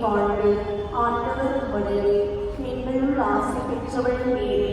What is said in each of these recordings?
வாழ்வு ஆண்டவர் உடையே நீங்கள் ஆசை பெற்றவள் மேலே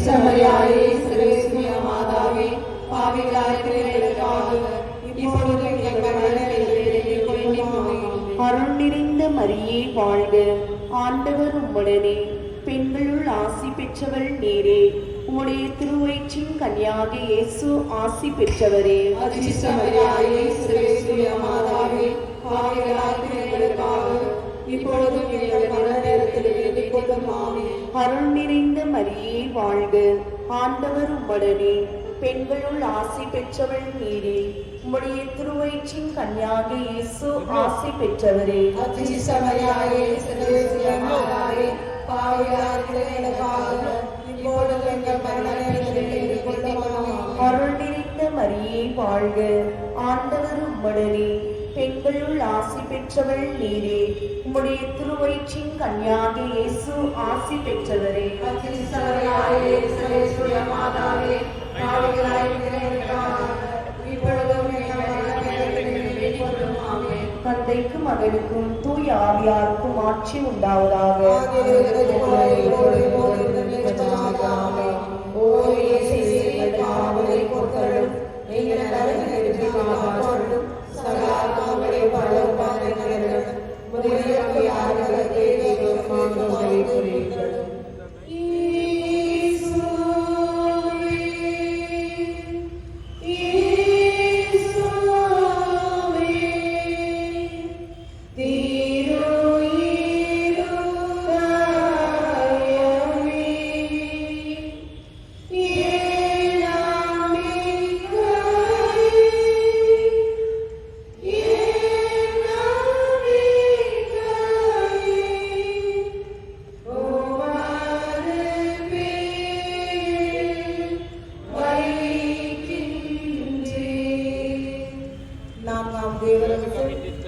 அச்சிஷ்டமரியாயே சிரேஸ்மிய மாதாவே பாவிகளாயிருக்கிற எனக்காக இப்பொழுது எங்கள் அருள் நிறைந்த மரியே வாழ்க ஆண்டவர் உம்முடனே பெண்களுள் ஆசி பெற்றவள் நீரே உம்முடைய திருவயிற்றின் கன்னியாகி இயேசு ஆசி பெற்றவரே அச்சிஷ்டமரியாயே அருள் நிறைந்த மரியே வாழ்க. ஆண்டவர் உம்முடனே பெண்களுள் ஆசி பெற்றவள் நீரே. உம்முடைய திருவயிற்றின் கன்னியாக இயேசு ஆசி பெற்றவரே. அருள் நிறைந்த மரியே வாழ்க. ஆண்டவர் உம்முடனே பெண்களுள் ஆசி பெற்றவள் நீரே. உம்முடைய திருவயிற்றின் கன்னியாகி இயேசு ஆசி பெற்றவரே. தந்தைக்கும் மகனுக்கும் தூய் ஆவியாருக்கும் ஆட்சி உண்டாவதாக.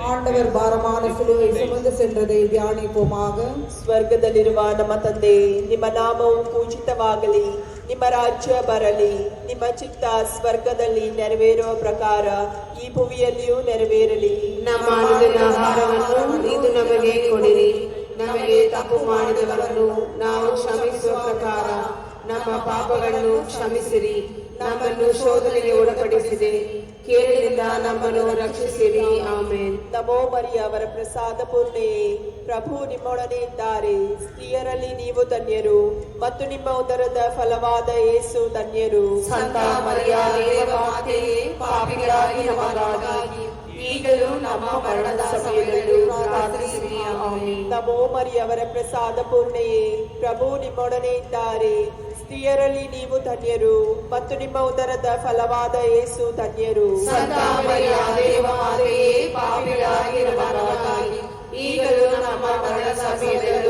ஆண்டவர் பாரமான சிலுவை சுமந்து சென்றதை தியானிப்போமாக ಸ್ವರ್ಗದಲ್ಲಿರುವ ನಮ್ಮ ತಂದೆ ನಿಮ್ಮ ನಾಮವು ಪೂಜಿತವಾಗಲಿ ನಿಮ್ಮ ರಾಜ್ಯ ಬರಲಿ ನಿಮ್ಮ ಚಿತ್ತ ಸ್ವರ್ಗದಲ್ಲಿ ನೆರವೇರುವ ಪ್ರಕಾರ ಈ ಭುವಿಯಲ್ಲಿಯೂ ನೆರವೇರಲಿ ನಮ್ಮ ಅನುದಿನ ಆಹಾರವನ್ನು ಇದು ನಮಗೆ ಕೊಡಿರಿ ನಮಗೆ ತಪ್ಪು ಮಾಡಿದವರನ್ನು ನಾವು ಕ್ಷಮಿಸುವ ಪ್ರಕಾರ ನಮ್ಮ ಪಾಪಗಳನ್ನು ಕ್ಷಮಿಸಿರಿ ನಮ್ಮನ್ನು ಶೋಧನೆಗೆ ಒಳಪಡಿಸಿದೆ. ಕೇಳಿದ ನಮ್ಮನ್ನು ರಕ್ಷಿಸಿರಿ. ಆಮೇನ್. ನಮೋ ಅವರ ಪ್ರಸಾದ ಪೂರ್ಣೆಯೇ. ಪ್ರಭು ನಿಮ್ಮೊಡನೆ ಇದ್ದಾರೆ. ಸ್ತ್ರೀಯರಲ್ಲಿ ನೀವು ಧನ್ಯರು. ಮತ್ತು ನಿಮ್ಮ ಉದರದ ಫಲವಾದ ಯೇಸು ಧನ್ಯರು. ಸಂತ ಮರಿಯ ದೇವಮಾತೆಯೇ ಪಾಪಿಗಳಾಗಿ ನಮಗಾಗಿ ಈಗಲೂ ನಮ್ಮ ಮರಣದ ಸಮಯದಲ್ಲೂ ಪ್ರಾರ್ಥಿಸಿರಿ ಆಮೇನ್ ನಮೋ ಮರಿಯವರ ಪ್ರಸಾದ ಪೂರ್ಣೆಯೇ. ಪ್ರಭು ನಿಮ್ಮೊಡನೆ ಇದ್ದಾರೆ. ಸ್ತ್ರೀಯರಲ್ಲಿ ನೀವು ಧನ್ಯರು ಮತ್ತು ನಿಮ್ಮ ಉದರದ ಫಲವಾದ ಯೇಸು ಧನ್ಯರು. ಈಗಲೂ ನಮ್ಮ ಮರಣ ಸಮಯದಲ್ಲೂ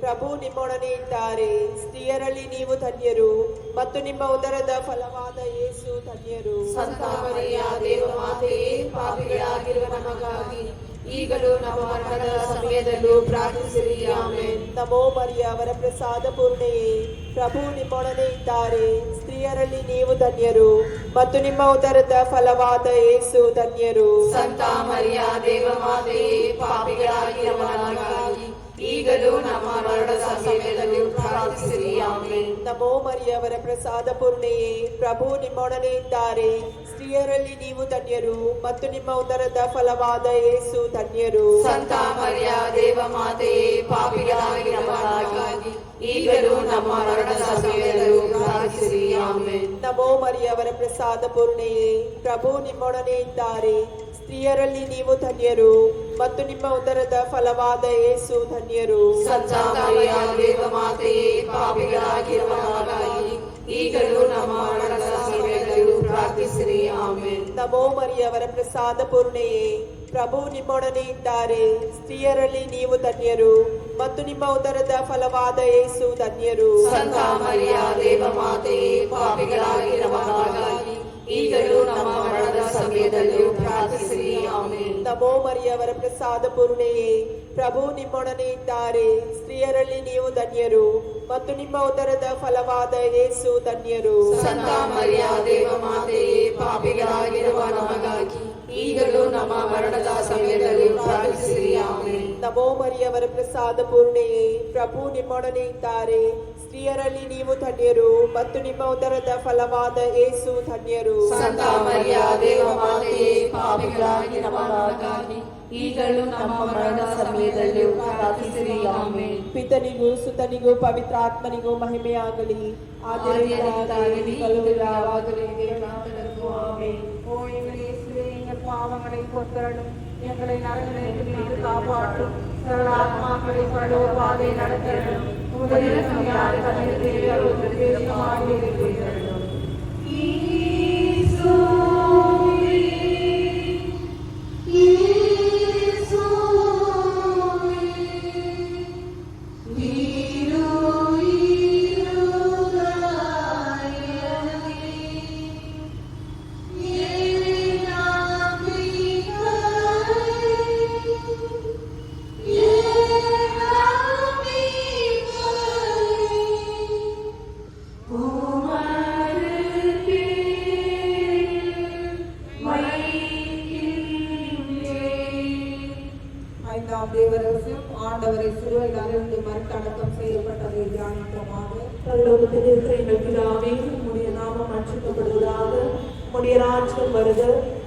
ಪ್ರಭು ನಿಮ್ಮೊಡನೆ ಇದ್ದಾರೆ. ಸ್ತ್ರೀಯರಲ್ಲಿ ನೀವು ಧನ್ಯರು ಮತ್ತು ನಿಮ್ಮ ಉದರದ ಫಲವಾದ ಯೇಸು ಧನ್ಯರು. ಸಂತ ಮರಿಯ ದೇವಮಾತೆಯೇ ಪಾಪಿಗಳಾಗಿರುವ ನಮಗಾಗಿ ಈಗಲೂ ನಮ್ಮ ಮರಣದ ಸಮಯದಲ್ಲೂ ಪ್ರಾರ್ಥಿಸಿರಿ. ಆಮೇನ್. ನಮೋ ಮರಿಯವರ ಪ್ರಸಾದ ಪೂರ್ಣೆಯೇ. ಪ್ರಭು ನಿಮ್ಮೊಡನೆ ಇದ್ದಾರೆ. ಸ್ತ್ರೀಯರಲ್ಲಿ ನೀವು ಧನ್ಯರು ಮತ್ತು ನಿಮ್ಮ ಉದರದ ಫಲವಾದ ಯೇಸು ಧನ್ಯರು. ಸಂತ ಮರಿಯ ದೇವಮಾತೆಯೇ ಪಾಪಿಗಳಾಗಿರುವ ನಮಗಾಗಿ ಈಗಲೂ ನಮ್ಮ ಮರಣ ಸಮಯದಲ್ಲಿ ಪ್ರಾರ್ಥಿಸಿರಿ. ಆಮೇನ್. ನಮೋ ಮರಿಯವರ ಪ್ರಸಾದ ಪೂರ್ಣೆಯೇ. ಪ್ರಭು ನಿಮ್ಮೊಡನೆ ಇದ್ದಾರೆ. ಸ್ತ್ರೀಯರಲ್ಲಿ ನೀವು ಧನ್ಯರು ಮತ್ತು ನಿಮ್ಮ ಉದರದ ಫಲವಾದ ಯೇಸು ಧನ್ಯರು. ಸಂತ ಮರಿಯ ದೇವಮಾತೆಯೇ ಪಾಪಿಗಳಾಗಿ ನಮಗಾಗಿ. ಈಗಲೂ ನಮ್ಮ ಮರಣ ಸಮಯದಲ್ಲೂ ಪ್ರಾರ್ಥಿಸಿರಿ. ಆಮೇನ್. ನಮೋ ಮರಿಯವರ ಪ್ರಸಾದ ಪೂರ್ಣೆಯೇ. ಪ್ರಭು ನಿಮ್ಮೊಡನೆ ಇದ್ದಾರೆ. ಸ್ತ್ರೀಯರಲ್ಲಿ ನೀವು ಧನ್ಯರು ಮತ್ತು ನಿಮ್ಮ ಉದರದ ಫಲವಾದ ಏಸು ಧನ್ಯರು. ಸಂತ ಮರಿಯ ದೇವಮಾತೆಯೇ ಪಾಪಿಗಳಾಗಿರುವ ನಮಗಾಗಿ ಈಗಲೂ ನಮ್ಮ ಮರಣದ ಸಮಯದಲ್ಲೂ ಪ್ರಾರ್ಥಿಸಿರಿ ಆಮೇನ್. ನಮೋ ಮರಿಯವರ ಪ್ರಸಾದ ಪೂರ್ಣೆಯೇ ಪ್ರಭು ನಿಮ್ಮೊಡನೆ ಇದ್ದಾರೆ ಸ್ತ್ರೀಯರಲ್ಲಿ ನೀವು ಧನ್ಯರು ಮತ್ತು ನಿಮ್ಮ ಉದರದ ಫಲವಾದ ಏಸು ಧನ್ಯರು. ಸಂತ ಮರಿಯ ದೇವಮಾತೆಯೇ ಪಾಪಿಗಳಾಗಿರುವ ನಮಗಾಗಿ ಈಗಲೂ ನಮ್ಮ ಮರಣದ ಸಮಯದಲ್ಲಿಯೂ ಪ್ರಾರ್ಥಿಸಿರಿ. ಆಮೇನ್. ನಮೋ ಮರಿಯವರ ಪ್ರಸಾದ ಪೂರ್ಣೆಯೇ ಪ್ರಭು ನಿಮ್ಮೊಡನೆ ಇದ್ದಾರೆ. ಸ್ತ್ರೀಯರಲ್ಲಿ ನೀವು ಧನ್ಯರು ಮತ್ತು ನಿಮ್ಮ ಉದರದ ಫಲವಾದ ಯೇಸು ಧನ್ಯರು. ಸಂತ ಮರಿಯ ದೇವಮಾತೆಯೇ ಪಾಪಿಗಳಾಗಿರುವ ನಮಗಾಗಿ ಈಗಲೂ ನಮ್ಮ ಮರಣದ ಸಮಯದಲ್ಲಿ ಪ್ರಾರ್ಥಿಸಿರಿ. ಆಮೇನ್. ನಮೋ ಮರಿಯವರ ಪ್ರಸಾದ ಪೂರ್ಣೆಯೇ ಪ್ರಭು ನಿಮ್ಮೊಡನೆ ಇದ್ದಾರೆ. ಸ್ತ್ರೀಯರಲ್ಲಿ ನೀವು ಧನ್ಯರು ಮತ್ತು ನಿಮ್ಮ ಉದರದ ಫಲವಾದ ಯೇಸು ಧನ್ಯರು ಸಂತ ಮರಿಯ ದೇವಮಾತೆಯೇ ಪಾಪಿಗಳಾಗಿ ನಮಗಾಗಿ ಈಗಲೂ ನಮ್ಮ ಮರಣದ ಸಮಯದಲ್ಲೂ ಪ್ರಾರ್ಥಿಸಿರಿ ಆಮೇನ್ ಪಿತನಿಗೂ ಸುತನಿಗೂ ಪವಿತ್ರಾತ್ಮನಿಗೂ ಮಹಿಮೆಯಾಗಲಿ ஆதியிலிருந்தாகி, ಯಾವಾಗಲೂ ஓ எங்கள் இயேசுவே எங்கள் பாவங்களை பொறுத்தரலும் எங்களை நரகத்திலிருந்து காப்பாற்றும் சகல ஆத்மாக்களை பரலோக பாதை நடத்திடலும் മുതല സംഘാടകത്തിൽ ഉപദേശമായിരിക്കുന്നത് பரலோகத்தில் இருக்கிற எங்கள் பிதாவே உம்முடைய நாமம் அச்சுக்கப்படுவதாக உம்முடைய ராஜ்யம் வருக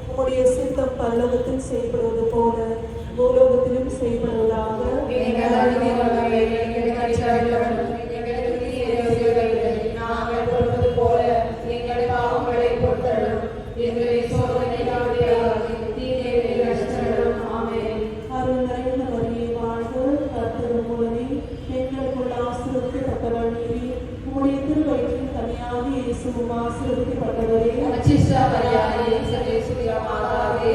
உம்முடைய சித்தம் பல்லவத்தில் செய்யப்படுவது போல பூலோகத்திலும் செய்யப்படுவதாக தயாரே சர்வேஸ்வரியா மாதாவே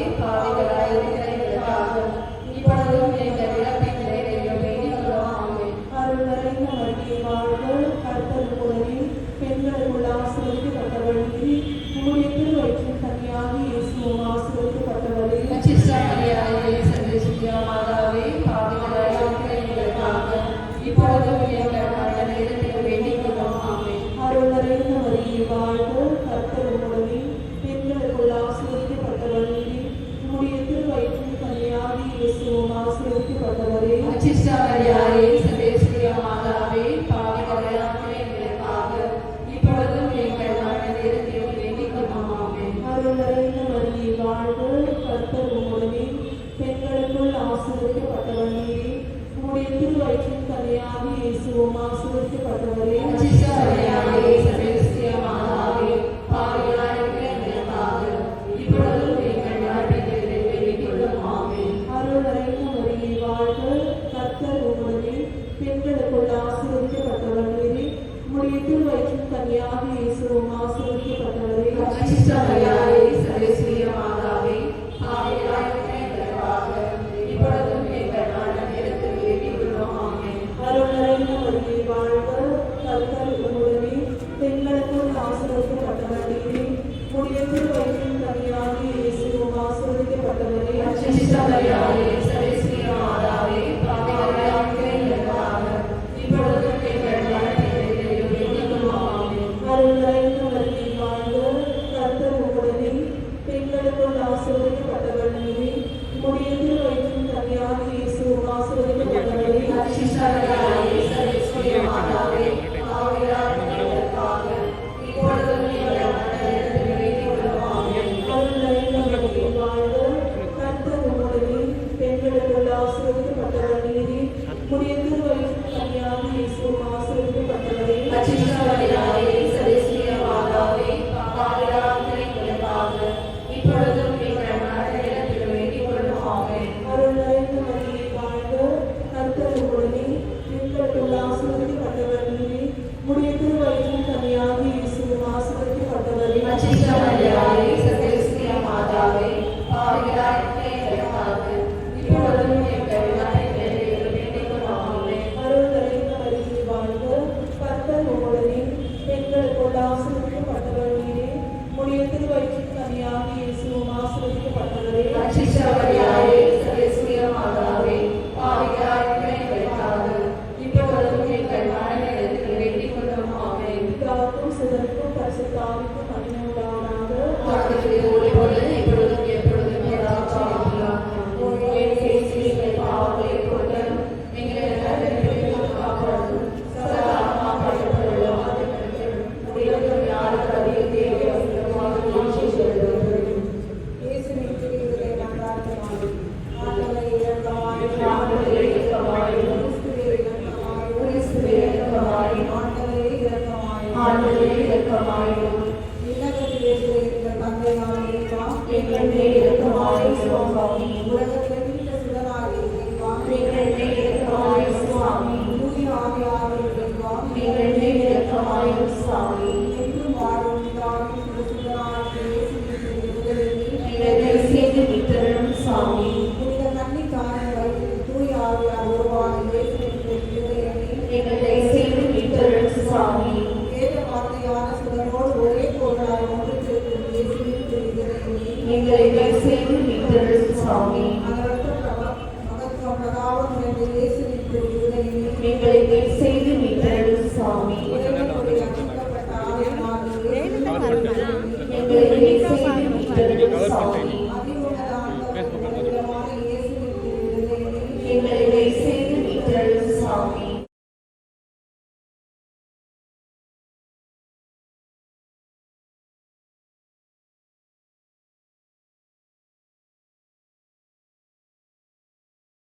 பெண்கள்